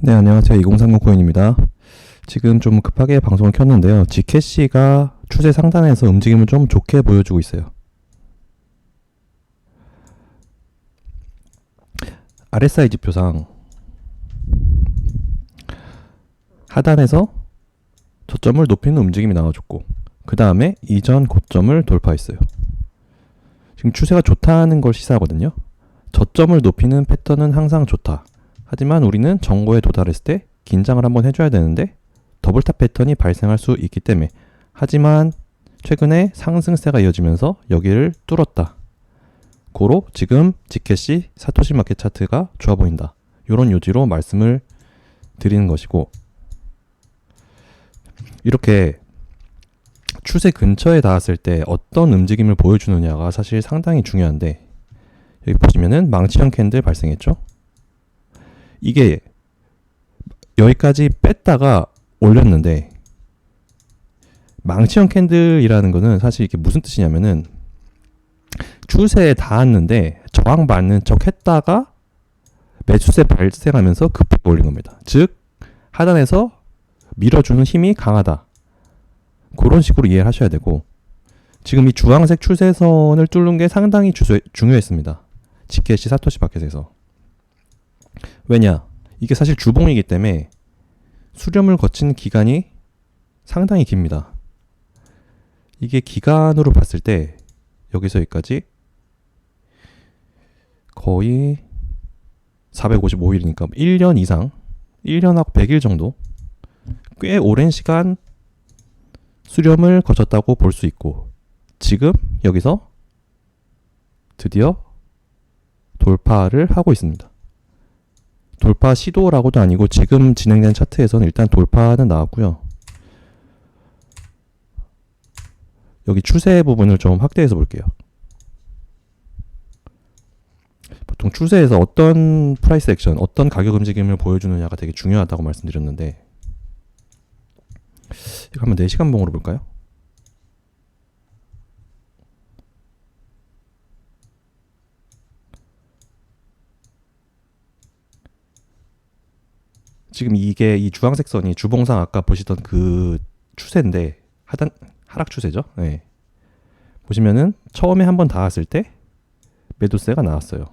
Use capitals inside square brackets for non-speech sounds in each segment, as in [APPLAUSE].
네, 안녕하세요. 2030 코인입니다. 지금 좀 급하게 방송을 켰는데요. 지캐시가 추세 상단에서 움직임을 좀 좋게 보여주고 있어요. RSI 지표상 하단에서 저점을 높이는 움직임이 나와줬고 그 다음에 이전 고점을 돌파했어요. 지금 추세가 좋다는 걸 시사하거든요. 저점을 높이는 패턴은 항상 좋다. 하지만 우리는 정고에 도달했을 때 긴장을 한번 해줘야 되는데 더블탑 패턴이 발생할 수 있기 때문에 하지만 최근에 상승세가 이어지면서 여기를 뚫었다. 고로 지금 지켓시 사토시 마켓 차트가 좋아 보인다. 이런 요지로 말씀을 드리는 것이고 이렇게 추세 근처에 닿았을 때 어떤 움직임을 보여주느냐가 사실 상당히 중요한데 여기 보시면은 망치형 캔들 발생했죠. 이게 여기까지 뺐다가 올렸는데 망치형 캔들이라는 거는 사실 이게 무슨 뜻이냐면은 추세에 닿았는데 저항받는 척 했다가 매수세 발생하면서 급하게 올린 겁니다. 즉 하단에서 밀어주는 힘이 강하다. 그런 식으로 이해를 하셔야 되고 지금 이 주황색 추세선을 뚫는 게 상당히 주세, 중요했습니다. 지켓시 사토시 마켓에서 왜냐 이게 사실 주봉이기 때문에 수렴을 거친 기간이 상당히 깁니다. 이게 기간으로 봤을 때 여기서 여기까지 거의 455일이니까 1년 이상 1년하고 100일 정도 꽤 오랜 시간 수렴을 거쳤다고 볼 수 있고 지금 여기서 드디어 돌파를 하고 있습니다. 돌파 시도라고도 아니고 지금 진행된 차트에서는 일단 돌파는 나왔고요. 여기 추세 부분을 좀 확대해서 볼게요. 보통 추세에서 어떤 프라이스 액션, 어떤 가격 움직임을 보여주느냐가 되게 중요하다고 말씀드렸는데 이거 한번 4시간 봉으로 볼까요? 지금 이게 이 주황색 선이 주봉상 아까 보시던 그 추세인데 하단 하락 추세죠. 네. 보시면은 처음에 한번 닿았을 때 매도세가 나왔어요.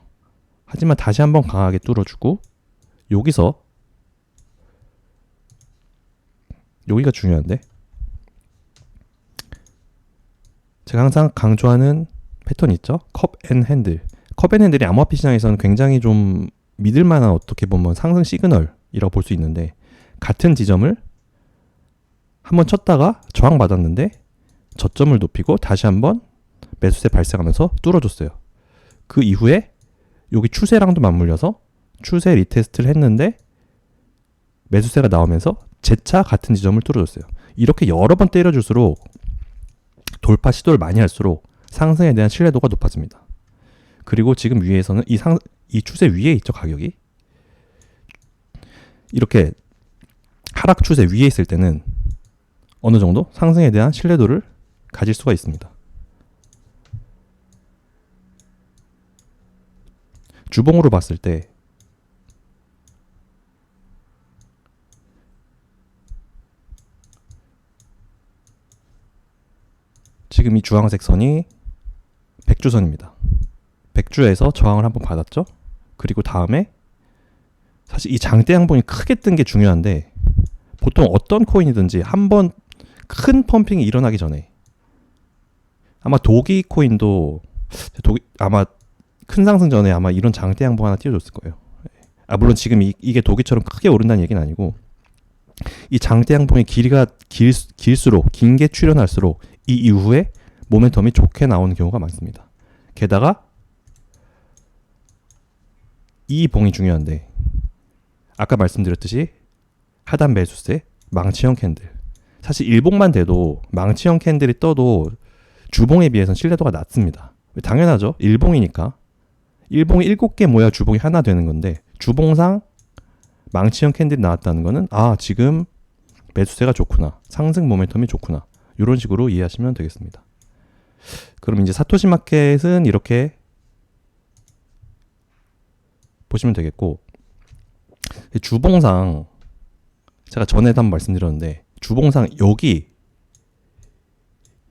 하지만 다시 한번 강하게 뚫어주고 여기서 여기가 중요한데 제가 항상 강조하는 패턴 있죠. 컵 앤 핸들. 컵 앤 핸들이 암호화폐 시장에서는 굉장히 좀 믿을 만한 어떻게 보면 상승 시그널 이라고 볼 수 있는데 같은 지점을 한번 쳤다가 저항 받았는데 저점을 높이고 다시 한번 매수세 발생하면서 뚫어줬어요. 그 이후에 여기 추세랑도 맞물려서 추세 리테스트를 했는데 매수세가 나오면서 재차 같은 지점을 뚫어줬어요. 이렇게 여러 번 때려줄수록 돌파 시도를 많이 할수록 상승에 대한 신뢰도가 높아집니다. 그리고 지금 위에서는 이 상, 이 추세 위에 있죠, 가격이. 이렇게 하락 추세 위에 있을 때는 어느 정도 상승에 대한 신뢰도를 가질 수가 있습니다. 주봉으로 봤을 때 지금 이 주황색 선이 백주선입니다. 백주에서 저항을 한번 받았죠. 그리고 다음에 사실 이 장대 양봉이 크게 뜬 게 중요한데 보통 어떤 코인이든지 한번 큰 펌핑이 일어나기 전에 아마 도기 코인도 도기 아마 큰 상승 전에 아마 이런 장대 양봉 하나 띄워줬을 거예요. 아 물론 지금 이, 이게 도기처럼 크게 오른다는 얘기는 아니고 이 장대 양봉의 길이가 길, 길수록 긴 게 출현할수록 이 이후에 모멘텀이 좋게 나오는 경우가 많습니다. 게다가 이 봉이 중요한데 아까 말씀드렸듯이 하단 매수세, 망치형 캔들. 사실 일봉만 돼도 망치형 캔들이 떠도 주봉에 비해서는 신뢰도가 낮습니다. 당연하죠. 일봉이니까. 일봉이 일곱 개 모여 주봉이 하나 되는 건데 주봉상 망치형 캔들이 나왔다는 거는 아 지금 매수세가 좋구나. 상승 모멘텀이 좋구나. 이런 식으로 이해하시면 되겠습니다. 그럼 이제 사토시 마켓은 이렇게 보시면 되겠고 주봉상 제가 전에도 한번 말씀드렸는데 주봉상 여기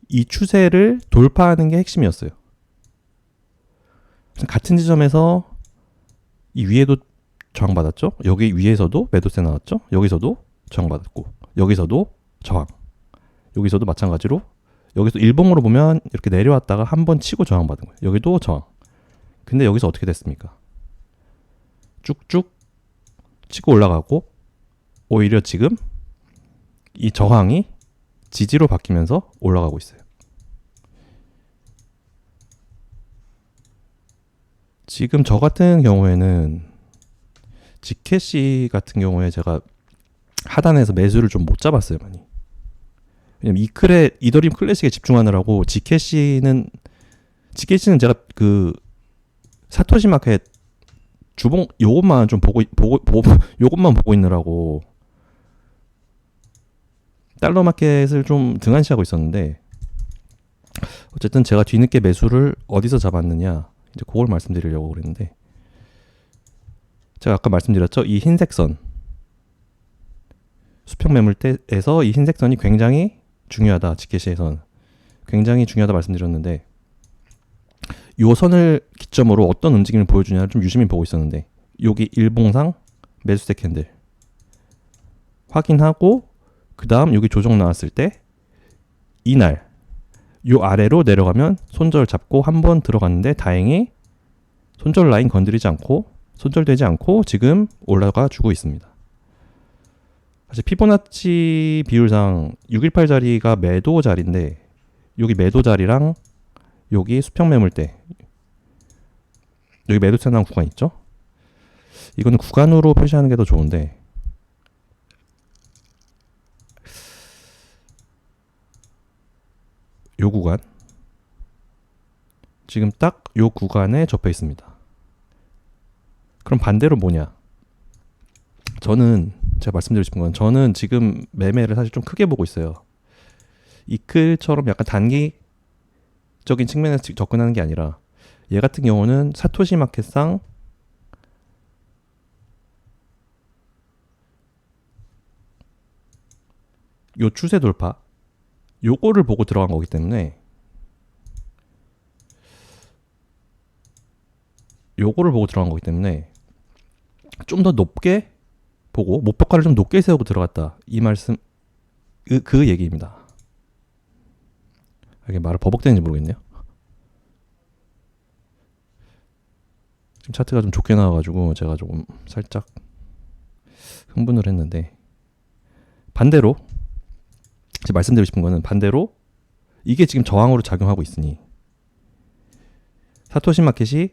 이 추세를 돌파하는 게 핵심이었어요. 같은 지점에서 이 위에도 저항 받았죠. 여기 위에서도 매도세 나왔죠. 여기서도 저항 받았고 여기서도 저항. 여기서도 마찬가지로 여기서 일봉으로 보면 이렇게 내려왔다가 한 번 치고 저항 받은 거예요. 여기도 저항. 근데 여기서 어떻게 됐습니까? 쭉쭉 치고 올라가고 오히려 지금 이 저항이 지지로 바뀌면서 올라가고 있어요. 지금 저 같은 경우에는 지켓시 같은 경우에 제가 하단에서 매수를 좀 못 잡았어요 많이. 왜냐면 이클에 이더리움 클래식에 집중하느라고 지켓시는 지켓시는 제가 그 사토시 마켓 주봉 요것만 좀 보고 보고 보고 [LAUGHS] 요것만 보고 있느라고. 달러 마켓을 좀 등한시하고 있었는데 어쨌든 제가 뒤늦게 매수를 어디서 잡았느냐 이제 그걸 말씀드리려고 그랬는데 제가 아까 말씀드렸죠? 이 흰색 선. 수평 매물대에서 이 흰색 선이 굉장히 중요하다 지켓시에선 굉장히 중요하다 말씀드렸는데 요 선을 기점으로 어떤 움직임을 보여주냐를 좀 유심히 보고 있었는데 여기 일봉상 매수세 캔들 확인하고 그 다음 여기 조정 나왔을 때 이날 요 아래로 내려가면 손절 잡고 한 번 들어갔는데 다행히 손절 라인 건드리지 않고 손절되지 않고 지금 올라가 주고 있습니다. 사실 피보나치 비율상 618 자리가 매도 자리인데 여기 매도 자리랑 여기 수평 매물대 여기 매도세 나온 구간 있죠? 이거는 구간으로 표시하는 게 더 좋은데 요 구간 지금 딱 요 구간에 접해 있습니다. 그럼 반대로 뭐냐? 저는 제가 말씀드리고 싶은 건 저는 지금 매매를 사실 좀 크게 보고 있어요. 이클처럼 약간 단기 적인 측면에서 접근하는 게 아니라 얘 같은 경우는 사토시 마켓상 요 추세 돌파 요거를 보고 들어간 거기 때문에 요거를 보고 들어간 거기 때문에 좀 더 높게 보고 목표가를 좀 높게 세우고 들어갔다 이 말씀 그, 그 얘기입니다. 이게 말을 버벅대는지 모르겠네요. 지금 차트가 좀 좋게 나와가지고 제가 조금 살짝 흥분을 했는데 반대로 제가 말씀드리고 싶은 거는 반대로 이게 지금 저항으로 작용하고 있으니 사토시 마켓이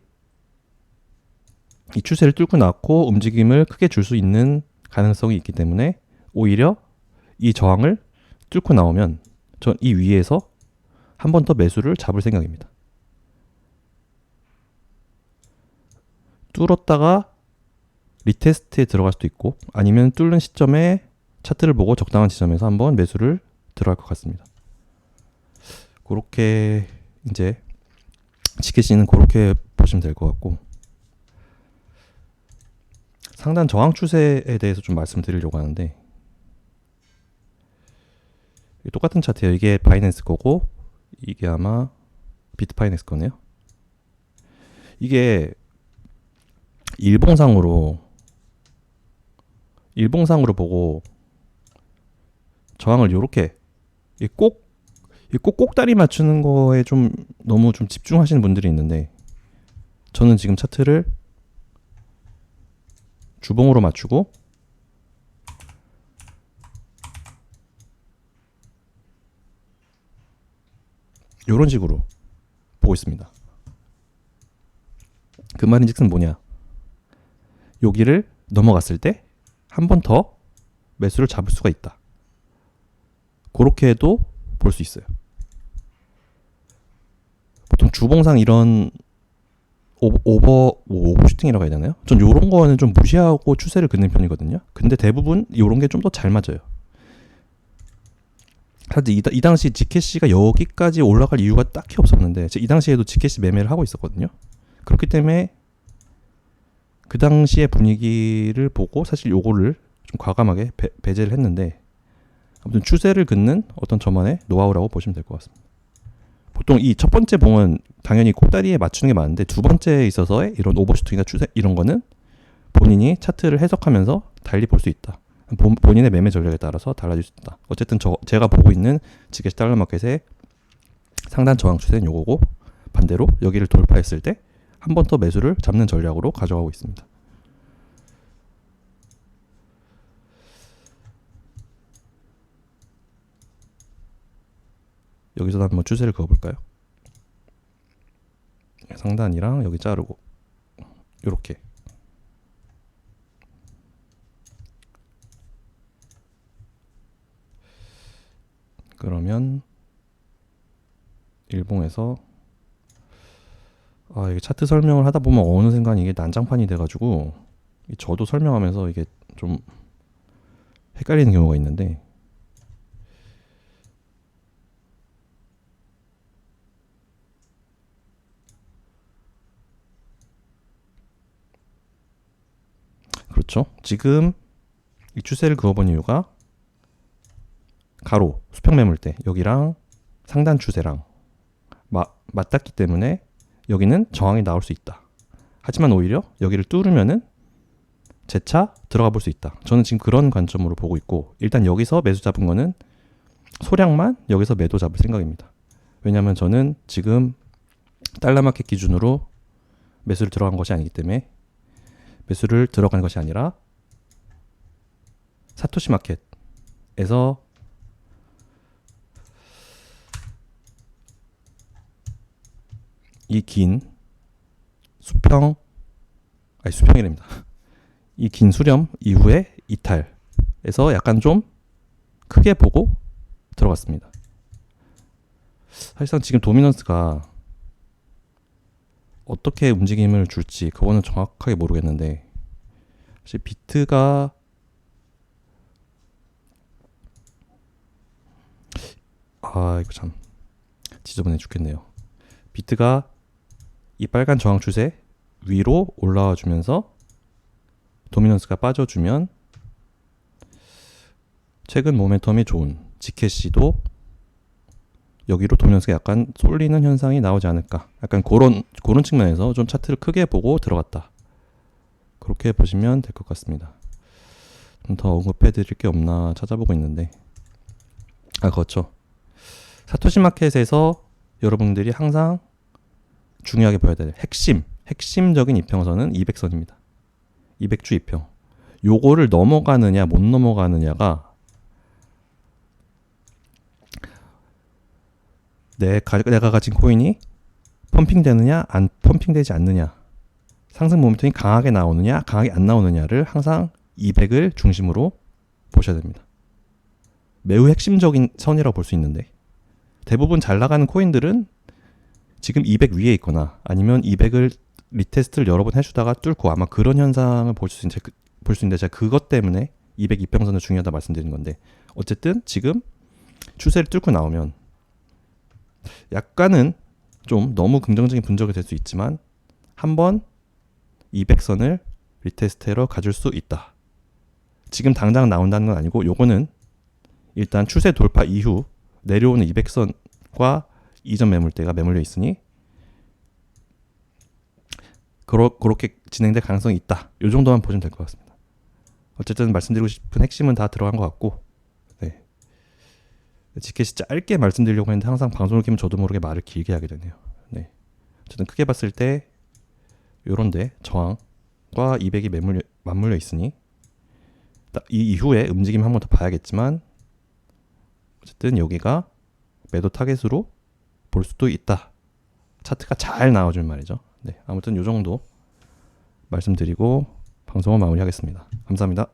이 추세를 뚫고 나왔고 움직임을 크게 줄 수 있는 가능성이 있기 때문에 오히려 이 저항을 뚫고 나오면 전 이 위에서 한 번 더 매수를 잡을 생각입니다. 뚫었다가 리테스트에 들어갈 수도 있고 아니면 뚫는 시점에 차트를 보고 적당한 지점에서 한번 매수를 들어갈 것 같습니다. 그렇게 이제 지켓시는 그렇게 보시면 될 것 같고 상단 저항 추세에 대해서 좀 말씀드리려고 하는데 똑같은 차트예요. 이게 바이낸스 거고 이게 아마 비트파이낸스 거네요. 이게 일봉상으로 일봉상으로 보고 저항을 요렇게 꼭, 꼭 꼭다리 맞추는 거에 좀 너무 좀 집중하시는 분들이 있는데 저는 지금 차트를 주봉으로 맞추고 이런 식으로 보고 있습니다. 그 말인즉슨 뭐냐? 여기를 넘어갔을 때 한 번 더 매수를 잡을 수가 있다. 그렇게 해도 볼 수 있어요. 보통 주봉상 이런 오버, 오버 뭐 오버슈팅이라고 해야 되나요? 전 요런 거는 좀 무시하고 추세를 긋는 편이거든요. 근데 대부분 요런 게 좀 더 잘 맞아요. 사실 이, 이 당시 지켓시가 여기까지 올라갈 이유가 딱히 없었는데 이 당시에도 지켓시 매매를 하고 있었거든요. 그렇기 때문에 그 당시의 분위기를 보고 사실 요거를 좀 과감하게 배, 배제를 했는데 아무튼 추세를 긋는 어떤 저만의 노하우라고 보시면 될 것 같습니다. 보통 이 첫 번째 봉은 당연히 콕다리에 맞추는 게 맞는데 두 번째에 있어서의 이런 오버슈팅이나 추세 이런 거는 본인이 차트를 해석하면서 달리 볼 수 있다. 본, 본인의 매매 전략에 따라서 달라질 수 있다. 어쨌든 저 제가 보고 있는 지게시 달러 마켓의 상단 저항 추세는 요거고 반대로 여기를 돌파했을 때 한 번 더 매수를 잡는 전략으로 가져가고 있습니다. 여기서 한번 추세를 그어볼까요? 상단이랑 여기 자르고 요렇게 그러면 일봉에서 아 이게 차트 설명을 하다 보면 어느 순간 이게 난장판이 돼가지고 저도 설명하면서 이게 좀 헷갈리는 경우가 있는데 그렇죠. 지금 이 추세를 그어본 이유가 가로 수평 매물대 여기랑 상단 추세랑 마, 맞닿기 때문에 여기는 저항이 나올 수 있다. 하지만 오히려 여기를 뚫으면은 재차 들어가 볼 수 있다. 저는 지금 그런 관점으로 보고 있고 일단 여기서 매수 잡은 거는 소량만 여기서 매도 잡을 생각입니다. 왜냐하면 저는 지금 달러 마켓 기준으로 매수를 들어간 것이 아니기 때문에 매수를 들어간 것이 아니라 사토시 마켓에서 이 긴 수평 아니 수평이랍니다. 이 긴 수렴 이후에 이탈에서 약간 좀 크게 보고 들어갔습니다. 사실상 지금 도미넌스가 어떻게 움직임을 줄지 그거는 정확하게 모르겠는데 사실 비트가 아 이거 참 지저분해 죽겠네요. 비트가 이 빨간 저항 추세 위로 올라와 주면서 도미넌스가 빠져주면 최근 모멘텀이 좋은 지켓시도 여기로 도미넌스가 약간 쏠리는 현상이 나오지 않을까. 약간 그런 그런 측면에서 좀 차트를 크게 보고 들어갔다. 그렇게 보시면 될 것 같습니다. 좀 더 언급해 드릴 게 없나 찾아보고 있는데 아 그렇죠. 사토시 마켓에서 여러분들이 항상 중요하게 봐야 될 핵심 핵심적인 이평선은 200선입니다. 200주 이평. 요거를 넘어가느냐 못 넘어가느냐가 내 가, 내가 가진 코인이 펌핑되느냐 안 펌핑되지 않느냐 상승 모멘텀이 강하게 나오느냐 강하게 안 나오느냐를 항상 200을 중심으로 보셔야 됩니다. 매우 핵심적인 선이라고 볼 수 있는데 대부분 잘 나가는 코인들은 지금 200 위에 있거나 아니면 200을 리테스트를 여러 번 해주다가 뚫고 아마 그런 현상을 볼 수 있는데, 볼 수 있는데 제가 그것 때문에 200 이평선은 중요하다 말씀드린 건데 어쨌든 지금 추세를 뚫고 나오면 약간은 좀 너무 긍정적인 분석이 될 수 있지만 한번 200선을 리테스트로 가줄 수 있다. 지금 당장 나온다는 건 아니고 요거는 일단 추세 돌파 이후 내려오는 200선과 이전 매물대가 매물려 있으니 그러, 그렇게 진행될 가능성이 있다. 요 정도만 보시면 될 것 같습니다. 어쨌든 말씀드리고 싶은 핵심은 다 들어간 것 같고 네. 지켓이 짧게 말씀드리려고 했는데 항상 방송을 키면 저도 모르게 말을 길게 하게 되네요. 네. 어쨌든 크게 봤을 때 요런데 저항과 200이 매물려, 맞물려 있으니 이 이후에 움직임 한 번 더 봐야겠지만 어쨌든 여기가 매도 타겟으로 볼 수도 있다. 차트가 잘 나와줄 말이죠. 네, 아무튼 요 정도 말씀드리고 방송을 마무리하겠습니다. 감사합니다.